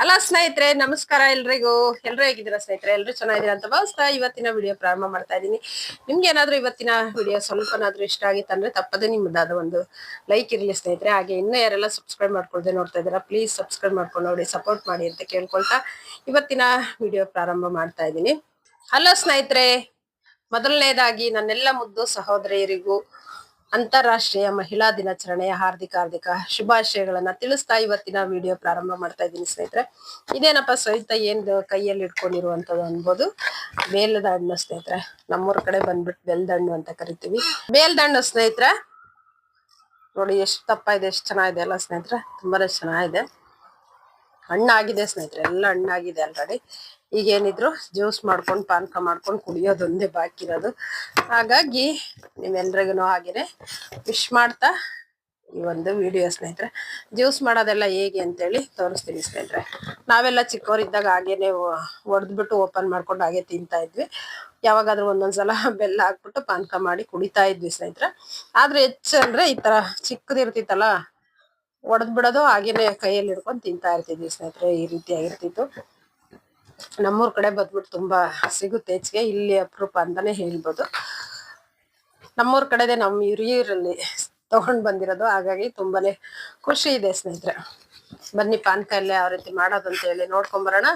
Hello ಸ್ನೇಹಿತರೆ, ನಮಸ್ಕಾರ ಎಲ್ರಿಗೂ. ಎಲ್ರು ಹೇಗಿದ್ದೀರಾ ಸ್ನೇಹಿತರೆ? ಎಲ್ರು ಚೆನ್ನಾಗಿದ್ದೀರಾ ಅಂತ ಭಾವಿಸ್ತಾ ಇವತ್ತಿನ ವಿಡಿಯೋ ಪ್ರಾರಂಭ ಮಾಡ್ತಾ ಇದ್ದೀನಿ. ನಿಮ್ಗೆ ಏನಾದರೂ ಇವತ್ತಿನ ವಿಡಿಯೋ ಸ್ವಲ್ಪನಾದ್ರೂ ಇಷ್ಟ ಆಗಿತ್ತು ಅಂದ್ರೆ ತಪ್ಪದೆ ನಿಮ್ಮದಾದ ಒಂದು ಲೈಕ್ ಇರಲಿ ಸ್ನೇಹಿತರೆ. ಹಾಗೆ ಇನ್ನೂ ಯಾರೆಲ್ಲ ಸಬ್ಸ್ಕ್ರೈಬ್ ಮಾಡ್ಕೊಳ್ದೆ ನೋಡ್ತಾ ಇದ್ದೀರಾ ಪ್ಲೀಸ್ ಸಬ್ಸ್ಕ್ರೈಬ್ ಮಾಡ್ಕೊಂಡು ನೋಡಿ ಸಪೋರ್ಟ್ ಮಾಡಿ ಅಂತ ಕೇಳ್ಕೊಳ್ತಾ ಇವತ್ತಿನ ವಿಡಿಯೋ ಪ್ರಾರಂಭ ಮಾಡ್ತಾ ಇದ್ದೀನಿ. ಹಲೋ ಸ್ನೇಹಿತರೆ, ಮೊದಲನೇದಾಗಿ ನನ್ನೆಲ್ಲ ಮುದ್ದು ಸಹೋದರಿಯರಿಗೂ ಅಂತಾರಾಷ್ಟ್ರೀಯ ಮಹಿಳಾ ದಿನಾಚರಣೆಯ ಹಾರ್ದಿಕ ಹಾರ್ದಿಕ ಶುಭಾಶಯಗಳನ್ನ ತಿಳಿಸ್ತಾ ಇವತ್ತಿನ ವಿಡಿಯೋ ಪ್ರಾರಂಭ ಮಾಡ್ತಾ ಇದ್ದೀನಿ ಸ್ನೇಹಿತರೆ. ಇದೇನಪ್ಪ ಸಹಿತ ಏನ್ ಕೈಯಲ್ಲಿ ಇಟ್ಕೊಂಡಿರುವಂತದ್ದು ಅನ್ಬೋದು? ಬೇಲದ ಹಣ್ಣು ಸ್ನೇಹಿತರೆ, ನಮ್ಮೂರ್ ಕಡೆ ಬಂದ್ಬಿಟ್ಟು ಬೆಲ್ದ ಅಂತ ಕರಿತೀವಿ. ಬೇಲ್ದ ಹಣ್ಣು ಸ್ನೇಹಿತರೆ, ನೋಡಿ ಎಷ್ಟು ತಪ್ಪ ಇದೆ ಎಷ್ಟು ಚೆನ್ನಾಗಿದೆ ಅಲ್ಲ ಸ್ನೇಹಿತರೆ, ತುಂಬಾನೇ ಚೆನ್ನಾಗಿದೆ. ಹಣ್ಣಾಗಿದೆ ಸ್ನೇಹಿತರೆ, ಎಲ್ಲ ಹಣ್ಣಾಗಿದೆ ಆಲ್ರೆಡಿ ಈಗ ಏನಿದ್ರು ಜ್ಯೂಸ್ ಮಾಡ್ಕೊಂಡು, ಪಾನಕ ಮಾಡ್ಕೊಂಡು ಕುಡಿಯೋದೊಂದೇ ಬಾಕಿ ಇರೋದು. ಹಾಗಾಗಿ ನೀವೆಲ್ರಿಗೂ ಹಾಗೆಯೇ ವಿಶ್ ಮಾಡ್ತಾ ಈ ಒಂದು ವಿಡಿಯೋ ಸ್ನೇಹಿತರೆ. ಜ್ಯೂಸ್ ಮಾಡೋದೆಲ್ಲ ಹೇಗೆ ಅಂತೇಳಿ ತೋರಿಸ್ತೀನಿ ಸ್ನೇಹಿತರೆ. ನಾವೆಲ್ಲ ಚಿಕ್ಕವರಿದ್ದಾಗ ಹಾಗೇನೆ ಒಡೆದ್ಬಿಟ್ಟು ಓಪನ್ ಮಾಡ್ಕೊಂಡು ಹಾಗೆ ತಿಂತಾ ಇದ್ವಿ. ಯಾವಾಗಾದ್ರೂ ಒಂದೊಂದ್ಸಲ ಬೆಲ್ಲ ಹಾಕ್ಬಿಟ್ಟು ಪಾನಕ ಮಾಡಿ ಕುಡಿತಾ ಇದ್ವಿ ಸ್ನೇಹಿತರೆ. ಆದರೆ ಹೆಚ್ಚು ಅಂದ್ರೆ ಈ ತರ ಚಿಕ್ಕದಿರ್ತಿತ್ತಲ್ಲ ಒಡೆದ್ ಬಿಡೋದು ಹಾಗೇನೆ ಕೈಯಲ್ಲಿ ಹಿಡ್ಕೊಂಡು ತಿಂತಾ ಇರ್ತಿದ್ವಿ ಸ್ನೇಹಿತರೆ, ಈ ರೀತಿ ಆಗಿರ್ತಿತ್ತು. ನಮ್ಮೂರ್ ಕಡೆ ಬಂದ್ಬಿಟ್ಟು ತುಂಬಾ ಸಿಗುತ್ತೆ ಹೆಚ್ಚಿಗೆ, ಇಲ್ಲಿ ಅಪರೂಪ ಅಂತಾನೆ ಹೇಳ್ಬೋದು. ನಮ್ಮೂರ್ ಕಡೆದೆ ನಮ್ಮ ಹಿರಿಯೂರಲ್ಲಿ ತಗೊಂಡ್ ಬಂದಿರೋದು, ಹಾಗಾಗಿ ತುಂಬಾನೇ ಖುಷಿ ಇದೆ ಸ್ನೇಹಿತರೆ. ಬನ್ನಿ ಪಾನಕ ಎಲ್ಲ ಯಾವ ರೀತಿ ಮಾಡೋದಂತ ಹೇಳಿ ನೋಡ್ಕೊಂಬರೋಣ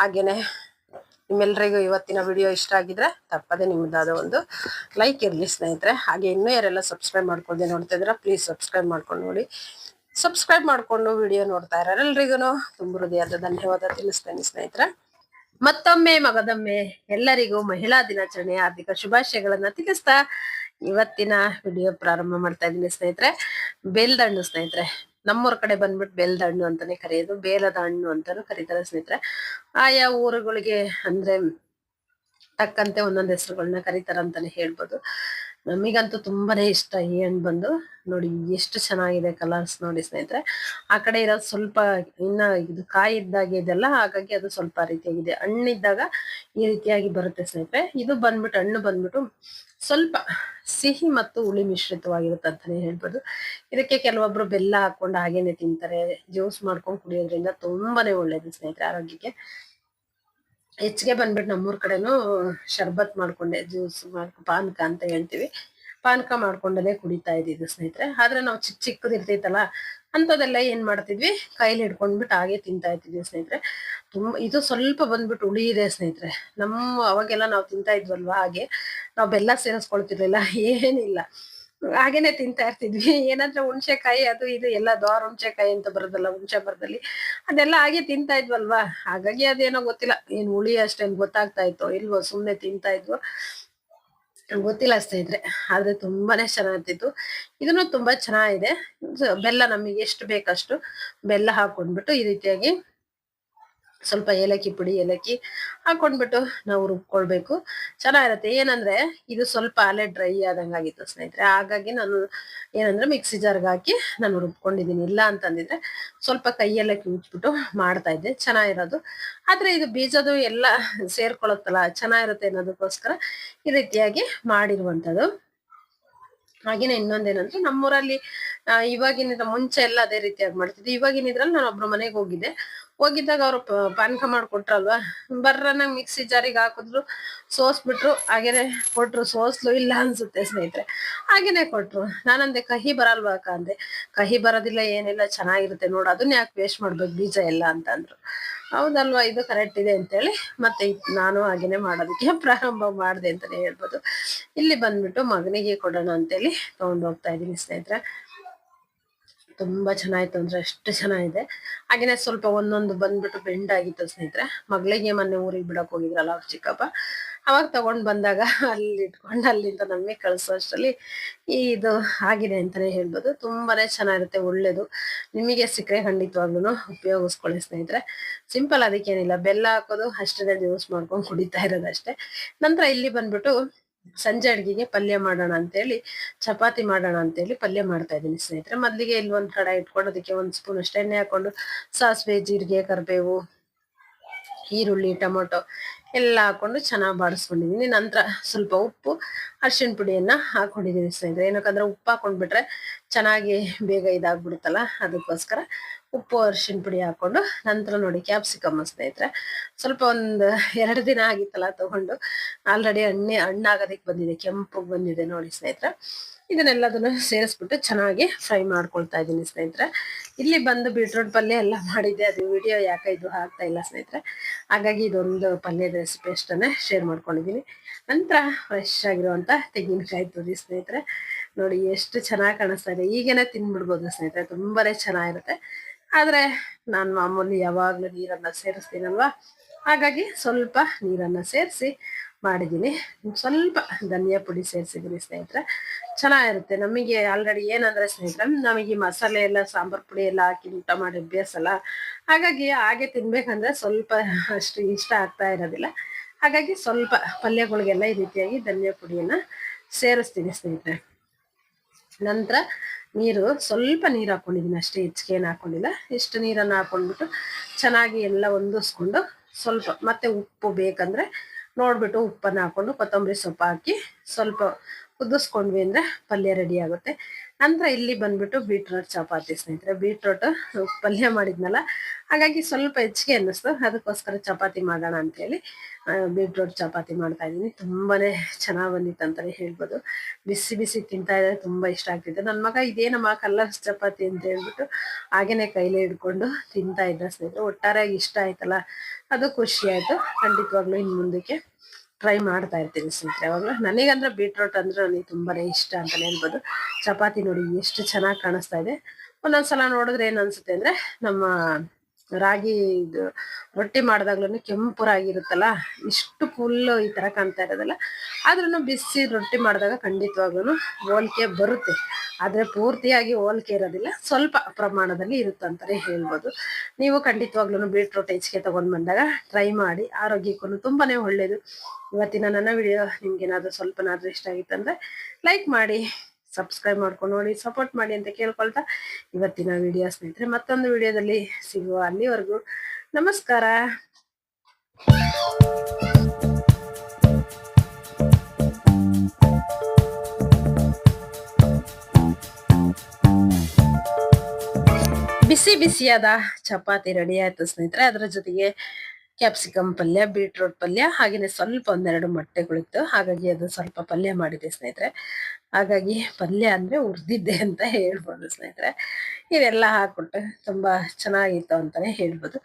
ಹಾಗೇನೆ ನಿಮ್ಮೆಲ್ಲರಿಗೂ ಇವತ್ತಿನ ವಿಡಿಯೋ ಇಷ್ಟ ಆಗಿದ್ರೆ ತಪ್ಪದೆ ನಿಮ್ಮದಾದ ಒಂದು ಲೈಕ್ ಇರಲಿ ಸ್ನೇಹಿತರೆ. ಹಾಗೆ ಇನ್ನೂ ಯಾರೆಲ್ಲ ಸಬ್ಸ್ಕ್ರೈಬ್ ಮಾಡ್ಕೊಂಡೆ ನೋಡ್ತಾ ಇದ್ರೆ ಪ್ಲೀಸ್ ಸಬ್ಸ್ಕ್ರೈಬ್ ಮಾಡ್ಕೊಂಡು ನೋಡಿ. ಸಬ್ಸ್ಕ್ರೈಬ್ ಮಾಡ್ಕೊಂಡು ವಿಡಿಯೋ ನೋಡ್ತಾ ಇರೋರೆಲ್ರಿಗೂ ತುಂಬ ಹೃದಯದ ಧನ್ಯವಾದ ತಿಳಿಸ್ತೇನೆ ಸ್ನೇಹಿತರೆ. ಮತ್ತೊಮ್ಮೆ, ಮಗದೊಮ್ಮೆ ಎಲ್ಲರಿಗೂ ಮಹಿಳಾ ದಿನಾಚರಣೆಯ ಹಾರ್ದಿಕ ಶುಭಾಶಯಗಳನ್ನ ತಿಳಿಸ್ತಾ ಇವತ್ತಿನ ವಿಡಿಯೋ ಪ್ರಾರಂಭ ಮಾಡ್ತಾ ಇದ್ದೀನಿ ಸ್ನೇಹಿತರೆ. ಬೇಲ್ದಣ್ಣು ಸ್ನೇಹಿತರೆ. ನಮ್ಮೂರ ಕಡೆ ಬಂದ್ಬಿಟ್ಟು ಬೇಲ್ದಣ್ಣು ಅಂತಾನೆ ಕರೆಯೋದು. ಬೇಲದ ಹಣ್ಣು ಅಂತಾನು ಕರೀತಾರೆ ಸ್ನೇಹಿತರೆ. ಆಯಾ ಊರುಗಳಿಗೆ ಅಂದ್ರೆ ತಕ್ಕಂತೆ ಒಂದೊಂದು ಹೆಸರುಗಳನ್ನ ಕರೀತಾರ ಅಂತಾನೆ ಹೇಳ್ಬೋದು. ನಮಿಗಂತೂ ತುಂಬಾನೇ ಇಷ್ಟ ಈ ಹಣ್ಣು ಬಂದು. ನೋಡಿ ಎಷ್ಟು ಚೆನ್ನಾಗಿದೆ ಕಲರ್ಸ್ ನೋಡಿ ಸ್ನೇಹಿತರೆ. ಆ ಕಡೆ ಇರೋದು ಸ್ವಲ್ಪ ಇನ್ನ ಇದು ಕಾಯಿ ಇದ್ದಾಗೆ ಇದೆಲ್ಲ, ಹಾಗಾಗಿ ಅದು ಸ್ವಲ್ಪ ರೀತಿಯಾಗಿದೆ. ಹಣ್ಣಿದ್ದಾಗ ಈ ರೀತಿಯಾಗಿ ಬರುತ್ತೆ ಸ್ನೇಹಿತರೆ. ಇದು ಬಂದ್ಬಿಟ್ಟು, ಹಣ್ಣು ಬಂದ್ಬಿಟ್ಟು ಸ್ವಲ್ಪ ಸಿಹಿ ಮತ್ತು ಹುಳಿ ಮಿಶ್ರಿತವಾಗಿರುತ್ತೆ ಅಂತಾನೆ ಹೇಳ್ಬೋದು. ಇದಕ್ಕೆ ಕೆಲವೊಬ್ರು ಬೆಲ್ಲ ಹಾಕೊಂಡು ಹಾಗೇನೆ ತಿಂತಾರೆ. ಜ್ಯೂಸ್ ಮಾಡ್ಕೊಂಡು ಕುಡಿಯೋದ್ರಿಂದ ತುಂಬಾನೇ ಒಳ್ಳೇದು ಸ್ನೇಹಿತರೆ ಆರೋಗ್ಯಕ್ಕೆ. ಹೆಚ್ಚಿಗೆ ಬಂದ್ಬಿಟ್ಟು ನಮ್ಮೂರ ಕಡೆನೂ ಶರ್ಬತ್ ಮಾಡ್ಕೊಂಡೆ, ಜ್ಯೂಸ್ ಮಾಡ್ಕೊ, ಪಾನಕ ಅಂತ ಹೇಳ್ತೀವಿ. ಪಾನಕ ಮಾಡ್ಕೊಂಡದೇ ಕುಡಿತಾ ಇದ್ದಿದ್ದು ಸ್ನೇಹಿತರೆ. ಆದ್ರೆ ನಾವು ಚಿಕ್ಕ ಚಿಕ್ಕದು ಇರ್ತೈತಲ್ಲ ಅಂಥದ್ದೆಲ್ಲ ಏನ್ ಮಾಡ್ತಿದ್ವಿ? ಕೈಲಿ ಹಿಡ್ಕೊಂಡ್ಬಿಟ್ಟು ಹಾಗೆ ತಿಂತಾ ಇರ್ತಿದ್ವಿ ಸ್ನೇಹಿತರೆ. ತುಂಬ, ಇದು ಸ್ವಲ್ಪ ಬಂದ್ಬಿಟ್ಟು ಹುಳಿ ಇದೆ ಸ್ನೇಹಿತರೆ. ನಮ್ಮ, ಅವಾಗೆಲ್ಲ ನಾವು ತಿಂತಾ ಇದ್ವಲ್ವಾ ಹಾಗೆ, ನಾವು ಬೆಲ್ಲ ಸೇರಿಸ್ಕೊಳ್ತಿರ್ಲಿಲ್ಲ, ಏನಿಲ್ಲ. ಹಾಗೇನೆ ತಿಂತಾ ಇರ್ತಿದ್ವಿ. ಏನಂದ್ರೆ ಹುಣ್ಸೆಕಾಯಿ, ಅದು ಇದು ಎಲ್ಲ ದ್ವಾರ ಹುಣ್ಸೆಕಾಯಿ ಅಂತ ಬರೋದಲ್ಲ ಹುಣ್ಸೆ ಬರದಲ್ಲಿ ಅದೆಲ್ಲ ಹಾಗೆ ತಿಂತಾ ಇದ್ವಲ್ವಾ? ಹಾಗಾಗಿ ಅದೇನೋ ಗೊತ್ತಿಲ್ಲ. ಏನ್ ಹುಳಿ ಅಷ್ಟೇನ್ ಗೊತ್ತಾಗ್ತಾ ಇತ್ತು ಇಲ್ವೋ ಸುಮ್ಮನೆ ತಿಂತಾ ಇದ್ವು? ಗೊತ್ತಿಲ್ಲ ಸ್ನೇಹಿತರೆ. ಆದ್ರೆ ತುಂಬಾನೇ ಚೆನ್ನಾಗಿರ್ತಿತ್ತು ಇದನ್ನು ತುಂಬಾ ಚೆನ್ನಾಗಿದೆ. ಬೆಲ್ಲ ನಮಗೆ ಎಷ್ಟು ಬೇಕಷ್ಟು ಬೆಲ್ಲ ಹಾಕೊಂಡ್ಬಿಟ್ಟು ಈ ರೀತಿಯಾಗಿ ಸ್ವಲ್ಪ ಏಲಕ್ಕಿ ಪುಡಿ, ಏಲಕ್ಕಿ ಹಾಕೊಂಡ್ಬಿಟ್ಟು ನಾವು ರುಬ್ಕೊಳ್ಬೇಕು. ಚೆನ್ನಾಗಿರುತ್ತೆ. ಏನಂದ್ರೆ ಇದು ಸ್ವಲ್ಪ ಅಲೆ ಡ್ರೈ ಆದಂಗಾಗಿತ್ತು ಸ್ನೇಹಿತರೆ. ಹಾಗಾಗಿ ನಾನು ಏನಂದ್ರೆ ಮಿಕ್ಸಿ ಜಾರ್ಗೆ ಹಾಕಿ ನಾನು ರುಬ್ಕೊಂಡಿದ್ದೀನಿ. ಇಲ್ಲ ಅಂತಂದಿದ್ರೆ ಸ್ವಲ್ಪ ಕೈಯೆಲ್ಲ ಕಿವುಚ್ಬಿಟ್ಟು ಮಾಡ್ತಾ ಇದ್ದೆ. ಚೆನ್ನಾಗಿರೋದು. ಆದ್ರೆ ಇದು ಬೀಜದು ಎಲ್ಲ ಸೇರ್ಕೊಳತ್ತಲ್ಲ ಚೆನ್ನಾಗಿರುತ್ತೆ ಅನ್ನೋದಕ್ಕೋಸ್ಕರ ಈ ರೀತಿಯಾಗಿ ಮಾಡಿರುವಂತದ್ದು ಹಾಗೇನೆ ಇನ್ನೊಂದೇನಂದ್ರೆ ನಮ್ಮೂರಲ್ಲಿ ಇವಾಗಿನಿಂದ ಮುಂಚೆ ಎಲ್ಲ ಅದೇ ರೀತಿಯಾಗಿ ಮಾಡ್ತಿದ್ವಿ ಇವಾಗಿನ ಇದ್ರಲ್ಲಿ ನಾನು ಒಬ್ರು ಮನೆಗೆ ಹೋಗಿದ್ದೆ. ಹೋಗಿದ್ದಾಗ ಅವ್ರು ಪಾನಕ ಮಾಡ್ಕೊಟ್ರಲ್ವಾ? ಬರ್ರನ ಮಿಕ್ಸಿ ಜಾರಿಗೆ ಹಾಕಿದ್ರು, ಸೋಸ್ಬಿಟ್ರು, ಹಾಗೇನೆ ಕೊಟ್ರು. ಸೋಸ್ಲು ಇಲ್ಲ ಅನ್ಸುತ್ತೆ ಸ್ನೇಹಿತರೆ. ಹಾಗೇನೆ ಕೊಟ್ರು. ನಾನಂದೆ, ಕಹಿ ಬರಲ್ವಾ ಅಕ್ಕ? ಅಂದೆ. ಕಹಿ ಬರೋದಿಲ್ಲ, ಏನಿಲ್ಲ, ಚೆನ್ನಾಗಿರುತ್ತೆ ನೋಡು. ಅದನ್ನ ಯಾಕೆ ವೇಸ್ಟ್ ಮಾಡ್ಬೇಕು ಬೀಜ ಎಲ್ಲ? ಅಂತ ಅಂದ್ರು. ಹೌದಲ್ವಾ, ಇದು ಕರೆಕ್ಟ್ ಇದೆ ಅಂತೇಳಿ ಮತ್ತೆ ನಾನು ಹಾಗೇನೆ ಮಾಡೋದಕ್ಕೆ ಪ್ರಾರಂಭ ಮಾಡಿದೆ ಅಂತಾನೆ ಹೇಳ್ಬೋದು. ಇಲ್ಲಿ ಬಂದ್ಬಿಟ್ಟು ಮಗನಿಗೆ ಕೊಡೋಣ ಅಂತೇಳಿ ತಗೊಂಡು ಹೋಗ್ತಾ ಇದ್ದೀನಿ ಸ್ನೇಹಿತರೆ. ತುಂಬಾ ಚೆನ್ನಾಯ್ತು ಅಂದ್ರೆ ಅಷ್ಟು ಚೆನ್ನಾಗಿದೆ. ಹಾಗೇನೆ ಸ್ವಲ್ಪ ಒಂದೊಂದು ಬಂದ್ಬಿಟ್ಟು ಬೆಂಡ್ ಆಗಿತ್ತು ಸ್ನೇಹಿತರೆ. ಮಗಳಿಗೆ ಮೊನ್ನೆ ಊರಿಗೆ ಬಿಡಕ್ ಹೋಗಿದ್ರಲ್ಲ ಅವ್ರ ಚಿಕ್ಕಪ್ಪ. ಅವಾಗ ತಗೊಂಡ್ ಬಂದಾಗ ಅಲ್ಲಿ ಇಟ್ಕೊಂಡು ಅಲ್ಲಿಂದ ನಮಗೆ ಕಳಿಸೋ ಅಷ್ಟರಲ್ಲಿ ಇದು ಆಗಿದೆ ಅಂತಾನೆ ಹೇಳ್ಬೋದು. ತುಂಬಾನೇ ಚೆನ್ನಾಗಿರುತ್ತೆ, ಒಳ್ಳೇದು. ನಿಮಗೆ ಸಿಕ್ಕರೆ ಖಂಡಿತವಾಗ್ಲೂ ಉಪಯೋಗಿಸ್ಕೊಳ್ಳಿ ಸ್ನೇಹಿತರೆ. ಸಿಂಪಲ್ ಅದಕ್ಕೇನಿಲ್ಲ, ಬೆಲ್ಲ ಹಾಕೋದು ಅಷ್ಟೇ ಯೂಸ್ ಮಾಡ್ಕೊಂಡು ಕುಡಿತಾ ಇರೋದಷ್ಟೇ. ನಂತರ ಇಲ್ಲಿ ಬಂದ್ಬಿಟ್ಟು ಸಂಜೆ ಅಡ್ಗೆಗೆ ಪಲ್ಯ ಮಾಡೋಣ ಅಂತೇಳಿ, ಚಪಾತಿ ಮಾಡೋಣ ಅಂತೇಳಿ ಪಲ್ಯ ಮಾಡ್ತಾ ಇದ್ದೀನಿ ಸ್ನೇಹಿತರೆ. ಮೊದಲಿಗೆ ಇಲ್ಲಿ ಒಂದು ಕಡೆ ಇಟ್ಕೊಂಡು ಅದಕ್ಕೆ ಒಂದು ಸ್ಪೂನ್ ಅಷ್ಟು ಎಣ್ಣೆ ಹಾಕೊಂಡು ಸಾಸಿವೆ, ಜೀರಿಗೆ, ಕರಿಬೇವು, ಈರುಳ್ಳಿ, ಟೊಮೊಟೊ ಎಲ್ಲ ಹಾಕೊಂಡು ಚೆನ್ನಾಗಿ ಬಾಡಿಸ್ಕೊಂಡಿದ್ದೀನಿ ನಂತರ ಸ್ವಲ್ಪ ಉಪ್ಪು ಅರ್ಶಿನ ಪುಡಿಯನ್ನ ಹಾಕೊಂಡಿದ್ದೀನಿ ಸ್ನೇಹಿತರೆ. ಏನಕ್ಕಂದ್ರೆ ಉಪ್ಪು ಹಾಕೊಂಡ್ಬಿಟ್ರೆ ಚೆನ್ನಾಗಿ ಬೇಗ ಇದಾಗ್ಬಿಡುತ್ತಲ್ಲ, ಅದಕ್ಕೋಸ್ಕರ ಉಪ್ಪು ಅರಿಶಿನ ಪುಡಿ ಹಾಕೊಂಡು ನಂತರ ನೋಡಿ ಕ್ಯಾಪ್ಸಿಕಮ್ ಸ್ನೇಹಿತರೆ. ಸ್ವಲ್ಪ ಒಂದು ಎರಡು ದಿನ ಆಗಿತ್ತಲ್ಲ ತಗೊಂಡು. ಆಲ್ರೆಡಿ ಹಣ್ಣೆ ಹಣ್ಣಾಗೋದಕ್ಕೆ ಬಂದಿದೆ, ಕೆಂಪು ಬಂದಿದೆ ನೋಡಿ ಸ್ನೇಹಿತರೆ. ಇದನ್ನೆಲ್ಲದನ್ನು ಸೇರಿಸ್ಬಿಟ್ಟು ಚೆನ್ನಾಗಿ ಫ್ರೈ ಮಾಡ್ಕೊಳ್ತಾ ಇದ್ದೀನಿ ಸ್ನೇಹಿತರೆ. ಇಲ್ಲಿ ಬಂದು ಬೀಟ್ರೂಟ್ ಪಲ್ಯ ಎಲ್ಲ ಮಾಡಿದ್ದೆ. ಅದು ವಿಡಿಯೋ ಯಾಕೆ ಇದು ಹಾಕ್ತಾ ಇಲ್ಲ ಸ್ನೇಹಿತರೆ. ಹಾಗಾಗಿ ಇದೊಂದು ಪಲ್ಯದ ರೆಸಿಪಿ ಅಷ್ಟನ್ನೇ ಶೇರ್ ಮಾಡ್ಕೊಂಡಿದ್ದೀನಿ. ನಂತರ ಫ್ರೆಶ್ ಆಗಿರುವಂಥ ತೆಂಗಿನಕಾಯಿ ತುರಿ ಸ್ನೇಹಿತರೆ. ನೋಡಿ ಎಷ್ಟು ಚೆನ್ನಾಗಿ ಕಾಣಿಸ್ತಾ ಇದೆ. ಈಗೇನೆ ತಿನ್ಬಿಡ್ಬೋದು ಸ್ನೇಹಿತರೆ. ತುಂಬಾನೇ ಚೆನ್ನಾಗಿರುತ್ತೆ. ಆದ್ರೆ ನಾನು ಮಾಮೂಲಿ ಯಾವಾಗಲೂ ನೀರನ್ನ ಸೇರಿಸ್ತೀನಲ್ವಾ? ಹಾಗಾಗಿ ಸ್ವಲ್ಪ ನೀರನ್ನ ಸೇರಿಸಿ ಮಾಡಿದ್ದೀನಿ ಸ್ವಲ್ಪ ಧನಿಯಾ ಪುಡಿ ಸೇರಿಸಿದ್ದೀನಿ ಸ್ನೇಹಿತರೆ. ಚೆನ್ನಾಗಿರುತ್ತೆ. ನಮಗೆ ಆಲ್ರೆಡಿ ಏನಂದ್ರೆ ಸ್ನೇಹಿತರೆ, ನಮಗೆ ಮಸಾಲೆ ಎಲ್ಲ, ಸಾಂಬಾರ್ ಪುಡಿ ಎಲ್ಲ ಹಾಕಿ ಊಟ ಮಾಡಿ ಅಭ್ಯಾಸಲ್ಲ ಹಾಗಾಗಿ ಹಾಗೆ ತಿನ್ಬೇಕಂದ್ರೆ ಸ್ವಲ್ಪ ಅಷ್ಟು ಇಷ್ಟ ಆಗ್ತಾ ಇರೋದಿಲ್ಲ. ಹಾಗಾಗಿ ಸ್ವಲ್ಪ ಪಲ್ಯಗಳಿಗೆಲ್ಲ ಈ ರೀತಿಯಾಗಿ ಧನಿಯಾ ಪುಡಿಯನ್ನು ಸೇರಿಸ್ತೀನಿ ಸ್ನೇಹಿತರೆ. ನಂತರ ನೀರು ಸ್ವಲ್ಪ ನೀರು ಹಾಕೊಂಡಿದ್ದೀನಿ ಅಷ್ಟೇ ಹೆಚ್ಚಿಗೆ ಏನು ಹಾಕೊಂಡಿಲ್ಲ. ಇಷ್ಟು ನೀರನ್ನು ಹಾಕೊಂಡ್ಬಿಟ್ಟು ಚೆನ್ನಾಗಿ ಎಲ್ಲ ಹೊಂದಿಸ್ಕೊಂಡು ಸ್ವಲ್ಪ ಮತ್ತೆ ಉಪ್ಪು ಬೇಕಂದ್ರೆ ನೋಡ್ಬಿಟ್ಟು ಉಪ್ಪನ್ನು ಹಾಕೊಂಡು ಕೊತ್ತಂಬರಿ ಸೊಪ್ಪು ಹಾಕಿ ಸ್ವಲ್ಪ ಕುದಿಸ್ಕೊಂಡ್ವಿ ಅಂದರೆ ಪಲ್ಯ ರೆಡಿ ಆಗುತ್ತೆ. ನಂತರ ಇಲ್ಲಿ ಬಂದ್ಬಿಟ್ಟು ಬೀಟ್ರೋಟ್ ಚಪಾತಿ ಸ್ನೇಹಿತರೆ. ಬೀಟ್ರೋಟ್ ಪಲ್ಯ ಮಾಡಿದ್ನಲ್ಲ, ಹಾಗಾಗಿ ಸ್ವಲ್ಪ ಹೆಚ್ಚಿಗೆ ಅನ್ನಿಸ್ತು. ಅದಕ್ಕೋಸ್ಕರ ಚಪಾತಿ ಮಾಡೋಣ ಅಂತೇಳಿ ಬೀಟ್ರೋಟ್ ಚಪಾತಿ ಮಾಡ್ತಾ ಇದ್ದೀನಿ. ತುಂಬಾನೇ ಚೆನ್ನಾಗಿ ಬಂದಿತ್ತು ಅಂತಲೇ ಹೇಳ್ಬೋದು. ಬಿಸಿ ಬಿಸಿ ತಿಂತಾ ಇದ್ರೆ ತುಂಬಾ ಇಷ್ಟ ಆಗ್ತಿದೆ ನನ್ನ ಮಗ ಇದೇನಮ್ಮ ಕಲ್ಲರ್ಸ್ ಚಪಾತಿ ಅಂತ ಹೇಳ್ಬಿಟ್ಟು ಹಾಗೇನೆ ಕೈಲೇ ಹಿಡ್ಕೊಂಡು ತಿಂತಾ ಇದ್ದ ಸ್ನೇಹಿತರೆ. ಒಟ್ಟಾರೆಯಾಗಿ ಇಷ್ಟ ಆಯ್ತಲ್ಲ. ಅದು ಖುಷಿ ಆಯ್ತು. ಖಂಡಿತವಾಗ್ಲೂ ಇನ್ ಮುಂದಕ್ಕೆ ಟ್ರೈ ಮಾಡ್ತಾ ಇರ್ತೀನಿ ಸ್ನೇಹಿತರೆ. ಯಾವಾಗಲೂ ನನಗಂದ್ರೆ ಬೀಟ್ರೋಟ್ ಅಂದ್ರೆ ನನಗೆ ತುಂಬಾನೇ ಇಷ್ಟ ಅಂತಲೇ ಹೇಳ್ಬೋದು. ಚಪಾತಿ ನೋಡಿ ಎಷ್ಟು ಚೆನ್ನಾಗಿ ಕಾಣಿಸ್ತಾ ಇದೆ. ಒಂದೊಂದ್ಸಲ ನೋಡಿದ್ರೆ ಏನು ಅನಿಸುತ್ತೆ ಅಂದ್ರೆ ನಮ್ಮ ರಾಗಿ ರೊಟ್ಟಿ ಮಾಡಿದಾಗ್ಲೂ ಕೆಂಪು ರಾಗಿ ಇರುತ್ತಲ್ಲ ಇಷ್ಟು ಫುಲ್ ಈ ತರ ಕಾಣ್ತಾ ಇರೋದಲ್ಲ. ಆದ್ರೂ ಬಿಸಿ ರೊಟ್ಟಿ ಮಾಡಿದಾಗ ಖಂಡಿತವಾಗ್ಲೂ ಹೋಲಿಕೆ ಬರುತ್ತೆ. ಆದರೆ ಪೂರ್ತಿಯಾಗಿ ಹೋಲಿಕೆ ಇರೋದಿಲ್ಲ, ಸ್ವಲ್ಪ ಪ್ರಮಾಣದಲ್ಲಿ ಇರುತ್ತೆ ಅಂತಲೇ ಹೇಳ್ಬೋದು. ನೀವು ಖಂಡಿತವಾಗ್ಲೂ ಬೀಟ್ರೋಟ್ ಹೆಚ್ಚಿಗೆ ತಗೊಂಡ್ ಬಂದಾಗ ಟ್ರೈ ಮಾಡಿ ಆರೋಗ್ಯಕ್ಕೂ ತುಂಬಾನೇ ಒಳ್ಳೇದು. ಇವತ್ತಿನ ನನ್ನ ವಿಡಿಯೋ ನಿಮ್ಗೇನಾದರೂ ಸ್ವಲ್ಪನಾದರೂ ಇಷ್ಟ ಆಗಿತ್ತಂದರೆ ಲೈಕ್ ಮಾಡಿ. ಸಬ್ಸ್ಕ್ರೈಬ್ ಮಾಡ್ಕೊಂಡು ನೋಡಿ ಸಪೋರ್ಟ್ ಮಾಡಿ ಅಂತ ಕೇಳ್ಕೊಳ್ತಾ ಇವತ್ತಿನ ವಿಡಿಯೋ ಸ್ನೇಹಿತರೆ, ಮತ್ತೊಂದು ವಿಡಿಯೋದಲ್ಲಿ ಸಿಗುವ ಅಲ್ಲಿವರೆಗೂ ನಮಸ್ಕಾರ. ಬಿಸಿ ಬಿಸಿಯಾದ ಚಪಾತಿ ರೆಡಿ ಆಯ್ತು ಸ್ನೇಹಿತರೆ. ಅದರ ಜೊತೆಗೆ ಕ್ಯಾಪ್ಸಿಕಮ್ ಪಲ್ಯ ಬೀಟ್ರೂಟ್ ಪಲ್ಯ ಹಾಗೆಯೇ ಸ್ವಲ್ಪ ಒಂದೆರಡು ಮೊಟ್ಟೆಗಳಿತ್ತು. ಹಾಗಾಗಿ ಅದು ಸ್ವಲ್ಪ ಪಲ್ಯ ಮಾಡಿದೆ ಸ್ನೇಹಿತರೆ. ಹಾಗಾಗಿ ಪಲ್ಯ ಅಂದರೆ ಉರ್ದಿದ್ದೆ ಅಂತ ಹೇಳ್ಬೋದು ಸ್ನೇಹಿತರೆ. ಇದೆಲ್ಲ ಹಾಕ್ಬಿಟ್ಟು ತುಂಬ ಚೆನ್ನಾಗಿತ್ತು ಅಂತಲೇ ಹೇಳ್ಬೋದು.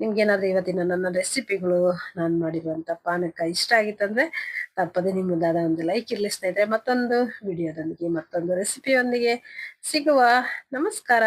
ನಿಮ್ಗೇನಾದರೂ ಇವತ್ತಿನ ನನ್ನ ರೆಸಿಪಿಗಳು ನಾನು ಮಾಡಿರುವಂಥ ಪಾನಕ ಇಷ್ಟ ಆಗಿತ್ತಂದರೆ ತಪ್ಪದೇ ನಿಮ್ಮದಾದ ಒಂದು ಲೈಕ್ ಇರಲಿ ಸ್ನೇಹಿತರೆ. ಮತ್ತೊಂದು ವಿಡಿಯೋದೊಂದಿಗೆ ಮತ್ತೊಂದು ರೆಸಿಪಿಯೊಂದಿಗೆ ಸಿಗುವ. ನಮಸ್ಕಾರ.